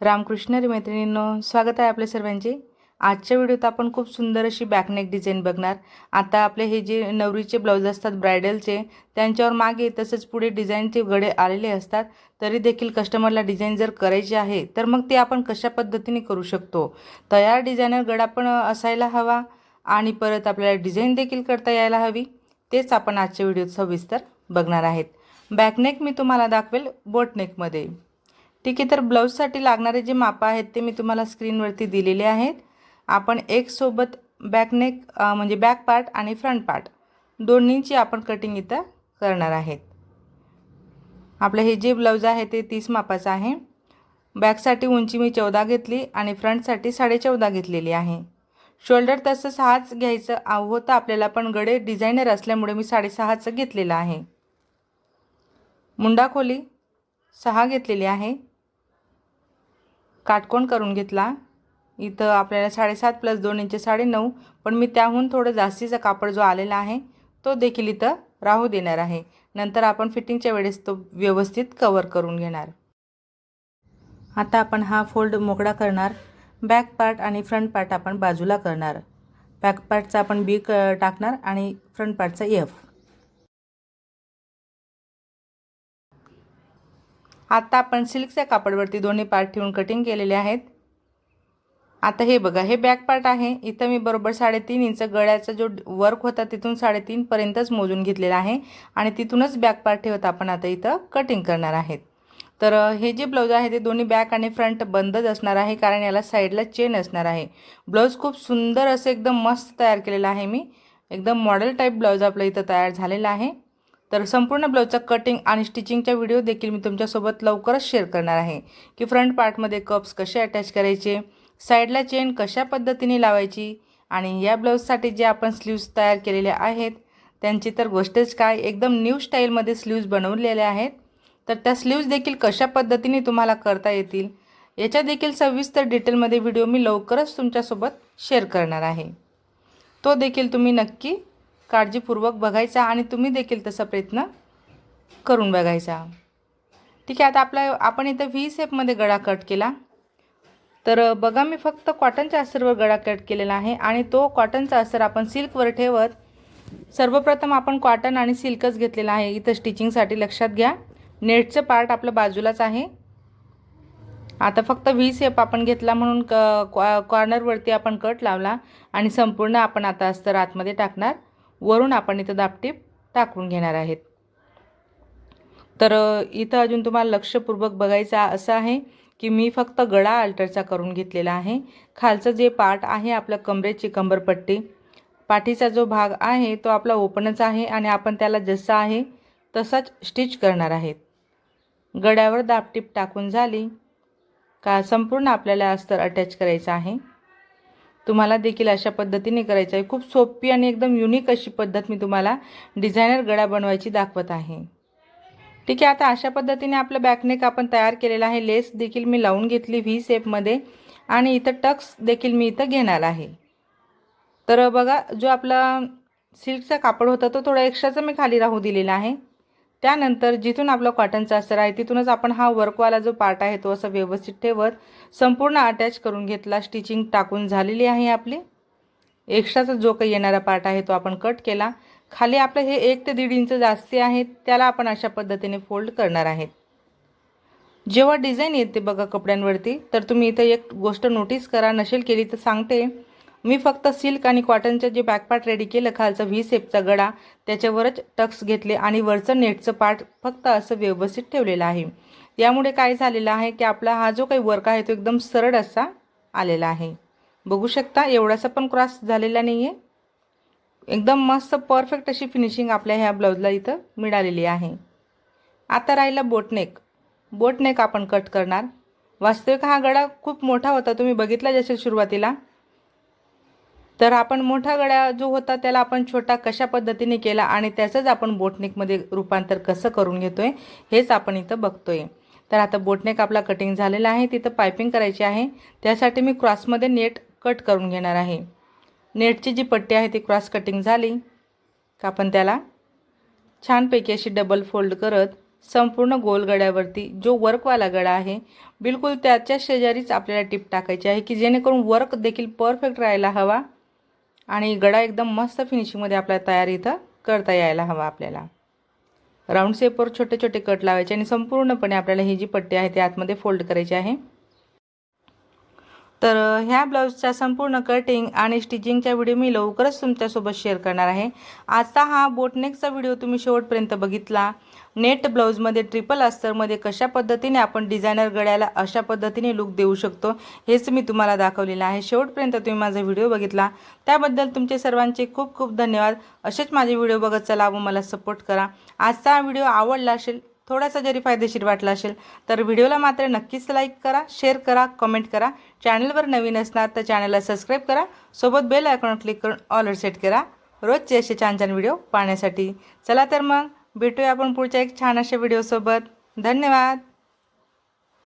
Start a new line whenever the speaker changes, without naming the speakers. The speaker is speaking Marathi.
रामकृष्ण मैत्रिणींनो स्वागत आहे आपल्या सर्वांचे. आजच्या व्हिडिओत आपण खूप सुंदर अशी बॅकनेक डिझाईन बघणार. आता आपले हे जे नवरीचे ब्लाऊज असतात ब्रायडलचे त्यांच्यावर मागे तसंच पुढे डिझाईनचे गडे आलेले असतात. तरी देखील कस्टमरला डिझाईन जर करायची आहे तर मग ते आपण कशा पद्धतीने करू शकतो? तयार डिझायनर गडा पण असायला हवा आणि परत आपल्याला डिझाईन देखील करता यायला हवी. तेच आपण आजच्या व्हिडिओत सविस्तर बघणार आहेत. बॅकनेक मी तुम्हाला दाखवेल बोटनेकमध्ये ठीक आहे तर ब्लाऊजसाठी लागणारे जे मापं आहेत ते मी तुम्हाला स्क्रीनवरती दिलेले आहेत. आपण एक सोबत बॅकनेक म्हणजे बॅक पार्ट आणि फ्रंट पार्ट दोन्हींची आपण कटिंग इथं करणार आहेत. आपलं हे जे ब्लाऊज आहे ते तीस मापाचं आहे. बॅकसाठी उंची मी चौदा घेतली आणि फ्रंटसाठी साडेचौदा घेतलेली आहे. शोल्डर तसं सहाच घ्यायचं होतं आपल्याला पण गडे डिझायनर असल्यामुळे मी साडेसहाचं घेतलेलं आहे. मुंडा खोली सहा घेतलेली आहे. काटकोण करून घेतला. इथं आपल्याला साडेसात प्लस दोन इंच साडेनऊ पण मी त्याहून थोडं जास्तीचा कापड जो आलेला आहे तो देखील इथं राहू देणार आहे. नंतर आपण फिटिंगच्या वेळेस तो व्यवस्थित कवर करून घेणार. आता आपण हा फोल्ड मोकळा करणार. बॅक पार्ट आणि फ्रंट पार्ट आपण बाजूला करणार. बॅक पार्टचा आपण बी क टाकणार आणि फ्रंट पार्टचा एफ आता आपण सिल्कच्या कापडवरती दोन्ही पार्ट ठेवून कटिंग केलेले आहेत. आता हे बघा हे बॅक पार्ट आहे. इथं मी बरोबर साडेतीन इंच गळ्याचा जो वर्क होता तिथून साडेतीनपर्यंतच मोजून घेतलेला आहे. आणि तिथूनच बॅक पार्ट ठेवत आपण आता इथं कटिंग करणार आहेत. तर हे जे ब्लाऊज आहे ते दोन्ही बॅक आणि फ्रंट बंदच असणार आहे कारण याला साईडला चेन असणार आहे. ब्लाऊज खूप सुंदर असं एकदम मस्त तयार केलेलं आहे मी. एकदम मॉडेल टाईप ब्लाऊज आपलं इथं तयार झालेला आहे. तर संपूर्ण ब्लाऊजचा कटिंग आणि स्टिचिंगचा व्हिडिओ देखील मी तुमच्यासोबत लवकरच शेअर करणार आहे. की फ्रंट पार्टमध्ये कप्स कसे अटॅच करायचे साईडला चेन कशा पद्धतीने लावायची आणि या ब्लाऊजसाठी जे आपण स्लीव्ज तयार केलेले आहेत त्यांची तर गोष्टच काय एकदम न्यू स्टाईलमध्ये स्लीव्ज बनवलेले आहेत. तर त्या स्लीव्ज देखील कशा पद्धतीने तुम्हाला करता येतील याच्या देखील सविस्तर डिटेलमध्ये व्हिडिओ मी लवकरच तुमच्यासोबत शेअर करणार आहे. तो देखील तुम्ही नक्की काळजीपूर्वक बघायचा आणि तुम्ही देखील तसा प्रयत्न करून बघायचा. ठीक आहे आता आपला आपण इथं व्ही सेपमध्ये गळा कट केला. तर बघा मी फक्त कॉटनच्या असरवर गळा कट केलेला आहे आणि तो कॉटनचा अस्तर आपण सिल्कवर ठेवत सर्वप्रथम आपण कॉटन आणि सिल्कच घेतलेला आहे. इथं स्टिचिंगसाठी लक्षात घ्या. नेटचं पार्ट आपलं बाजूलाच आहे. आता फक्त व्ही सेप आपण घेतला म्हणून क कॉ कॉर्नरवरती आपण कट लावला आणि संपूर्ण आपण आता अस्तर आतमध्ये टाकणार. वरून आपण इथं दापटीप टाकून घेणार आहेत. तर इथं अजून तुम्हाला लक्षपूर्वक बघायचं असं आहे की मी फक्त गळा अल्टरचा करून घेतलेला आहे. खालचं जे पार्ट आहे आपलं कमरेची कंबरपट्टी पाठीचा जो भाग आहे तो आपला ओपनच आहे आणि आपण त्याला जसं आहे तसाच स्टिच करणार आहेत. गड्यावर दापटीप टाकून झाली. का संपूर्ण आपल्याला अस्तर अटॅच करायचं आहे. तुम्हाला देखील अशा पद्धतीने करायचं आहे. खूप सोपी आणि एकदम युनिक अशी पद्धत मी तुम्हाला डिझायनर गळा बनवायची दाखवत आहे. ठीक आहे आता अशा पद्धतीने आपलं बॅकनेक आपण तयार केलेला आहे. लेस देखील मी लावून घेतली व्ही सेपमध्ये आणि इथं टक्स देखील मी इथं घेणार आहे. तर बघा जो आपला सिल्कचा कापड होता तो थोडा एक्स्ट्राचा मी खाली राहू दिलेला आहे. त्यानंतर जिथून आपलं कॉटनचा अस्तर आहे तिथूनच आपण हा वर्कवाला जो पार्ट आहे तो असा व्यवस्थित ठेवत संपूर्ण अटॅच करून घेतला स्टिचिंग टाकून झालेली आहे आपली. एक्स्ट्राचा जो काही येणारा पार्ट आहे तो आपण कट केला. खाली आपलं हे एक ते दीड इंच जास्ती आहे त्याला आपण अशा पद्धतीने फोल्ड करणार आहेत जेव्हा डिझाईन येते बघा कपड्यांवरती तर तुम्ही इथं एक गोष्ट नोटीस करा नसेल केली तर सांगते. मी फक्त सिल्क आणि कॉटनचं जे बॅकपार्ट रेडी केलं खालचा व्ही सेपचा गडा त्याच्यावरच टक्स घेतले आणि वरचं नेटचं पार्ट फक्त असं व्यवस्थित ठेवलेलं आहे. यामुळे काय झालेलं आहे की आपला हा जो काही वर्क आहे तो एकदम सरळ असा आलेला आहे. बघू शकता एवढासा पण क्रॉस झालेला नाही आहे एकदम मस्त परफेक्ट अशी फिनिशिंग आपल्या ह्या ब्लाऊजला इथं मिळालेली आहे. आता राहिला बोटनेक बोटनेक आपण कट करणार. वास्तविक हा गळा खूप मोठा होता तुम्ही बघितला जसे सुरुवातीला? तर आपण मोठा गळा जो होता त्याला आपण छोटा कशा पद्धतीने केला आणि त्याचंच आपण बोटनेकमध्ये रूपांतर कसं करून घेतो आहे हेच आपण इथं बघतो आहे तर आता बोटनेक आपला कटिंग झालेला आहे तिथं पायपिंग करायची आहे. त्यासाठी मी क्रॉसमध्ये नेट कट करून घेणार आहे. नेटची जी पट्टी आहे ती क्रॉस कटिंग झाली. का आपण त्याला. छानपैकी अशी डबल फोल्ड करत संपूर्ण गोल गळ्यावरती जो वर्कवाला गळा आहे बिलकुल त्याच्या शेजारीच आपल्याला टिप टाकायची आहे की जेणेकरून वर्क देखील परफेक्ट राहायला हवा. आणि गडा एकदम मस्त फिनिशिंगमध्ये आपल्याला तयार इथं करता यायला हवा आपल्याला. राऊंड शेपवर छोटे छोटे कट लावायचे आणि संपूर्णपणे आपल्याला ही जी पट्टी आहे ती आतमध्ये फोल्ड करायची आहे. तर ह्या ब्लाऊजचा संपूर्ण कटिंग आणि स्टिचिंगचा व्हिडिओ मी लवकरच तुमच्यासोबत शेअर करणार आहे. आजचा हा बोटनेकचा व्हिडिओ तुम्ही शेवटपर्यंत बघितला. नेट ब्लाऊजमध्ये ट्रिपल अस्तरमध्ये कशा पद्धतीने आपण डिझायनर गळ्याला अशा पद्धतीने लुक देऊ शकतो हेच मी तुम्हाला दाखवलेलं आहे. शेवटपर्यंत तुम्ही माझा व्हिडिओ बघितला. त्याबद्दल तुमचे सर्वांचे खूप खूप धन्यवाद. असेच माझे व्हिडिओ बघत चला व मला सपोर्ट करा. आजचा हा व्हिडिओ आवडला असेल थोडासा जरी फायदेशीर वाटला असेल तर व्हिडिओला मात्र नक्कीच लाईक करा शेअर करा कमेंट करा. चॅनलवर नवीन असणार तर चॅनलला सबस्क्राईब करा सोबत बेल आयकॉन क्लिक करून ऑलर सेट करा. रोजचे असे छान छान व्हिडिओ पाहण्यासाठी. चला तर मग भेटूया आपण पुढच्या एक छान अशा व्हिडिओसोबत. धन्यवाद.